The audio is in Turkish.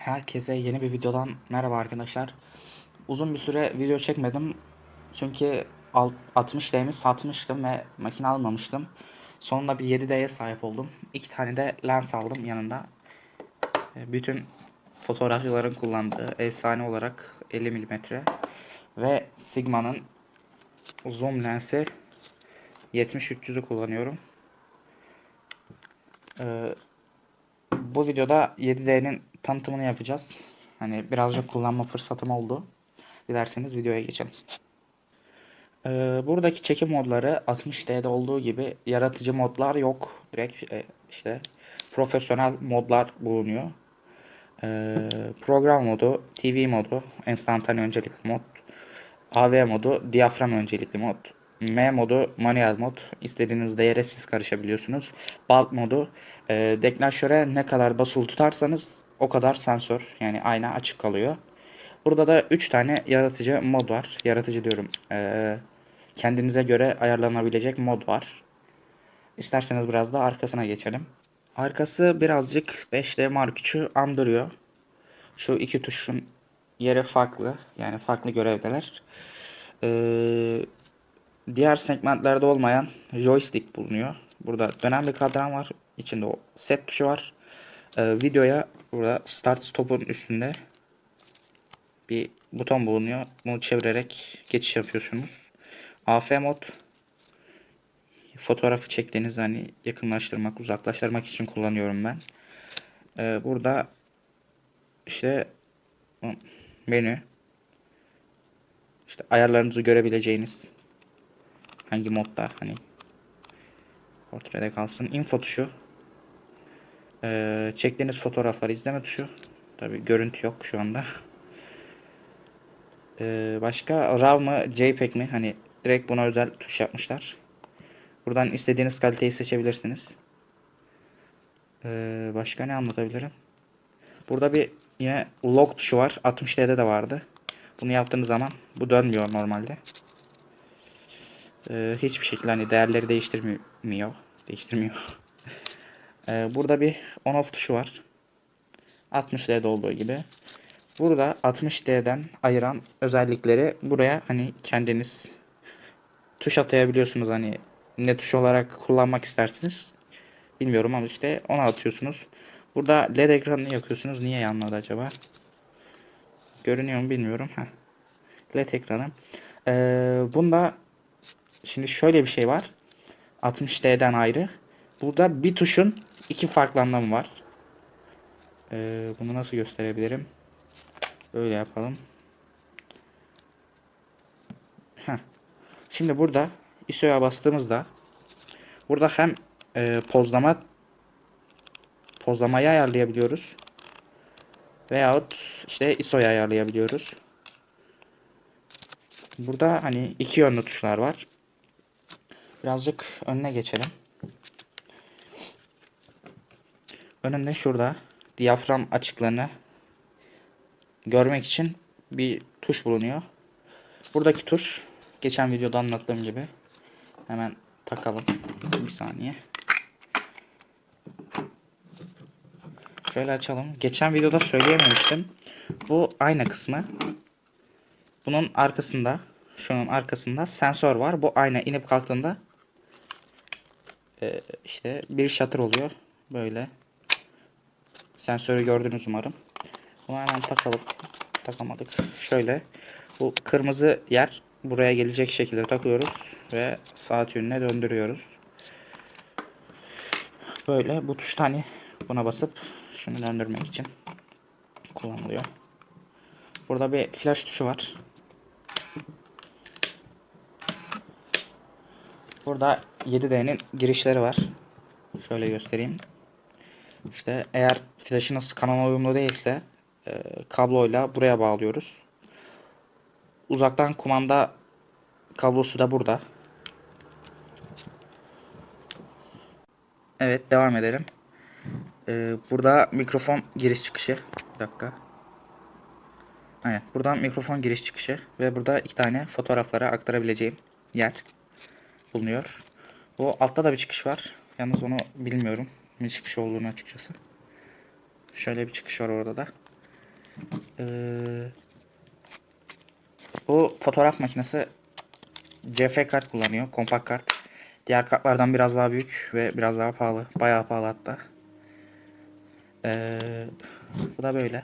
Herkese yeni bir videodan merhaba arkadaşlar. Uzun bir süre video çekmedim. Çünkü alt- 60D'mi satmıştım ve makine almamıştım. Sonunda bir 7D'ye sahip oldum. İki tane de lens aldım yanında. E, Bütün fotoğrafçıların kullandığı efsane olarak 50 mm ve Sigma'nın zoom lensi 70-300'ü kullanıyorum. Ee, bu videoda 7D'nin tanıtımını yapacağız. Hani birazcık kullanma fırsatım oldu. Dilerseniz videoya geçelim. Ee, buradaki çekim modları 60D'de olduğu gibi yaratıcı modlar yok. Direkt e, işte profesyonel modlar bulunuyor. Ee, program modu, TV modu, enstantane öncelikli mod, AV modu, diyafram öncelikli mod, M modu, manuel mod. İstediğiniz değere siz karışabiliyorsunuz. Bulk modu, e, deklanşöre ne kadar basılı tutarsanız o kadar sensör yani ayna açık kalıyor. Burada da 3 tane yaratıcı mod var. Yaratıcı diyorum. e, kendinize göre ayarlanabilecek mod var. İsterseniz biraz da arkasına geçelim. Arkası birazcık 5D Mark III'ü andırıyor. Şu iki tuşun yeri farklı. Yani farklı görevdeler. Ee, diğer segmentlerde olmayan joystick bulunuyor. Burada dönen bir kadran var. İçinde o set tuşu var. Ee, videoya burada start stop'un üstünde bir buton bulunuyor. Bunu çevirerek geçiş yapıyorsunuz. AF mod fotoğrafı çektiğiniz hani yakınlaştırmak, uzaklaştırmak için kullanıyorum ben. Ee, burada işte menü işte ayarlarınızı görebileceğiniz hangi modda hani portrede kalsın. Info tuşu. Ee, çektiğiniz fotoğrafları izleme tuşu. Tabi görüntü yok şu anda. Ee, başka RAW mı JPEG mi? Hani direkt buna özel tuş yapmışlar. Buradan istediğiniz kaliteyi seçebilirsiniz. Ee, başka ne anlatabilirim? Burada bir yine log tuşu var. 60D'de de vardı. Bunu yaptığınız zaman bu dönmüyor normalde. Ee, hiçbir şekilde hani değerleri değiştirmiyor. Değiştirmiyor. Ee, burada bir on off tuşu var. 60D'de olduğu gibi. Burada 60D'den ayıran özellikleri buraya hani kendiniz tuş atayabiliyorsunuz hani ne tuş olarak kullanmak istersiniz. Bilmiyorum ama işte ona atıyorsunuz. Burada led ekranını yakıyorsunuz. Niye yanmadı acaba? Görünüyor mu bilmiyorum. Heh. LED ekranı. Ee, bunda şimdi şöyle bir şey var. 60D'den ayrı. Burada bir tuşun iki farklı anlamı var. Ee, bunu nasıl gösterebilirim? Böyle yapalım. Heh. Şimdi burada ISO'ya bastığımızda burada hem e, pozlama pozlamayı ayarlayabiliyoruz. Veyahut işte ISO'yu ayarlayabiliyoruz. Burada hani iki yönlü tuşlar var. Birazcık önüne geçelim. Önünde şurada diyafram açıklığını görmek için bir tuş bulunuyor. Buradaki tuş geçen videoda anlattığım gibi hemen takalım. Bir saniye. Şöyle açalım. Geçen videoda söyleyememiştim. Bu ayna kısmı. Bunun arkasında, şunun arkasında sensör var. Bu ayna inip kalktığında e, işte bir shutter oluyor. Böyle. Sensörü gördünüz umarım. Bunu hemen takalım. Takamadık. Şöyle. Bu kırmızı yer buraya gelecek şekilde takıyoruz ve saat yönüne döndürüyoruz. Böyle bu tuş hani buna basıp şunu döndürmek için kullanılıyor. Burada bir flash tuşu var. Burada 7D'nin girişleri var. Şöyle göstereyim. İşte eğer flash'ınız kanala uyumlu değilse e, kabloyla buraya bağlıyoruz. Uzaktan kumanda kablosu da burada. Evet devam edelim. Ee, burada mikrofon giriş çıkışı. Bir dakika. Aynen. Buradan mikrofon giriş çıkışı ve burada iki tane fotoğraflara aktarabileceğim yer bulunuyor. Bu altta da bir çıkış var. Yalnız onu bilmiyorum. Ne çıkış olduğunu açıkçası. Şöyle bir çıkış var orada da. Ee, bu fotoğraf makinesi CF kart kullanıyor. Kompakt kart. Diğer kartlardan biraz daha büyük ve biraz daha pahalı. Bayağı pahalı hatta. Ee, bu da böyle.